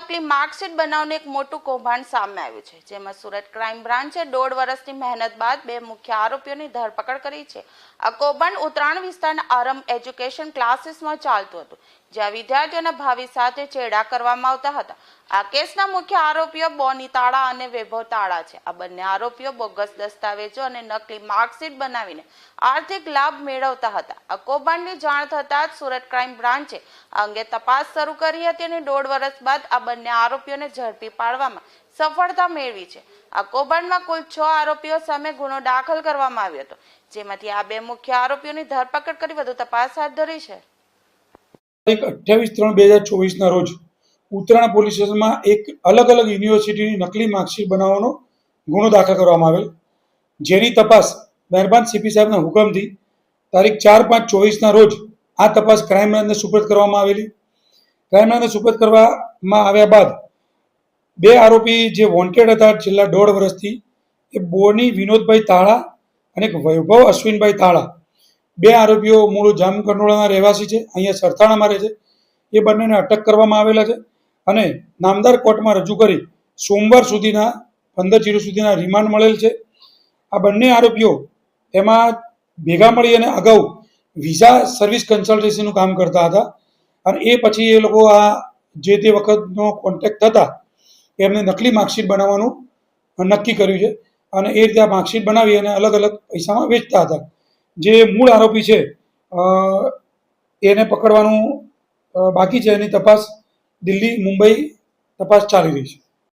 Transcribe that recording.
Marksheet બનાવનું એક મોટું કૌભાંડ સામે આવ્યું છે, જેમાં સુરત ક્રાઇમ બ્રાન્ચે દોઢ વર્ષની મહેનત બાદ બે મુખ્ય આરોપીઓની ધરપકડ કરી છે. આ કૌભાંડ ઉત્તરાયણ વિસ્તારના આરંભ એજ્યુકેશન ક્લાસીસમાં ચાલતું હતું. જ્યાં વિદ્યાર્થીઓના ભાવિ સાથે ચેડા કરવામાં આવતા હતા. આ કેસના મુખ્ય આરોપીઓ બોની તાળા અને વૈભવ તાળા છે. આ બંને આરોપીઓ બોગસ દસ્તાવેજો અને નકલી માર્કશીટ બનાવીને આર્થિક લાભ મેળવતા હતા. આ કૌભાંડની જાણ થતાં જ સુરત ક્રાઇમ બ્રાન્ચે આ અંગે તપાસ શરૂ કરી હતી અને દોઢ વર્ષ બાદ આ બંને આરોપીઓને ઝડપી પાડવામાં સફળતા મેળવી છે. આ કૌભાંડમાં કુલ છ આરોપીઓ સામે ગુનો દાખલ કરવામાં આવ્યો હતો. જેમાંથી આ બે મુખ્ય આરોપીઓની ધરપકડ કરી વધુ તપાસ હાથ ધરી છે. તારીખ અઠ્યાવીસ ત્રણ બે હજાર ચોવીસના રોજ ઉત્તરાયણ પોલીસ સ્ટેશનમાં એક અલગ અલગ યુનિવર્સિટીની નકલી માર્કશીટ બનાવવાનો ગુનો દાખલ કરવામાં આવેલ. જેની તપાસ મહેરબાન સીપી સાહેબના હુકમથી તારીખ ચાર પાંચ ચોવીસના રોજ આ તપાસ ક્રાઇમ બ્રાન્ચને સુપરત કરવામાં આવેલી. ક્રાઇમ બ્રાન્ચને સુપરત કરવામાં આવ્યા બાદ બે આરોપી જે વોન્ટેડ હતા છેલ્લા દોઢ વર્ષથી એ બોની વિનોદભાઈ તાળા અને વૈભવ અશ્વિનભાઈ તાળા બે આરોપીઓ મૂળ જામકંડોળાના રહેવાસી છે, અહીંયા સરથાણામાં રહે છે. એ બંનેને અટક કરવામાં આવેલા છે અને નામદાર કોર્ટમાં રજૂ કરી સોમવાર સુધીના, પંદર જીરો સુધીના રિમાન્ડ મળેલ છે. આ બંને આરોપીઓ એમાં ભેગા મળી અને અગાઉ વિઝા સર્વિસ કન્સલ્ટન્સીનું કામ કરતા હતા અને એ પછી એ લોકો આ જે તે વખતનો કોન્ટેક્ટ થતા એમને નકલી માર્કશીટ બનાવવાનું નક્કી કર્યું છે અને એ રીતે આ માર્કશીટ બનાવી અને અલગ અલગ પૈસામાં વેચતા હતા. જે મૂળ આરોપી છે એને પકડવાનું બાકી છે એની તપાસ દિલ્હી મુંબઈ તપાસ ચાલી રહી છે.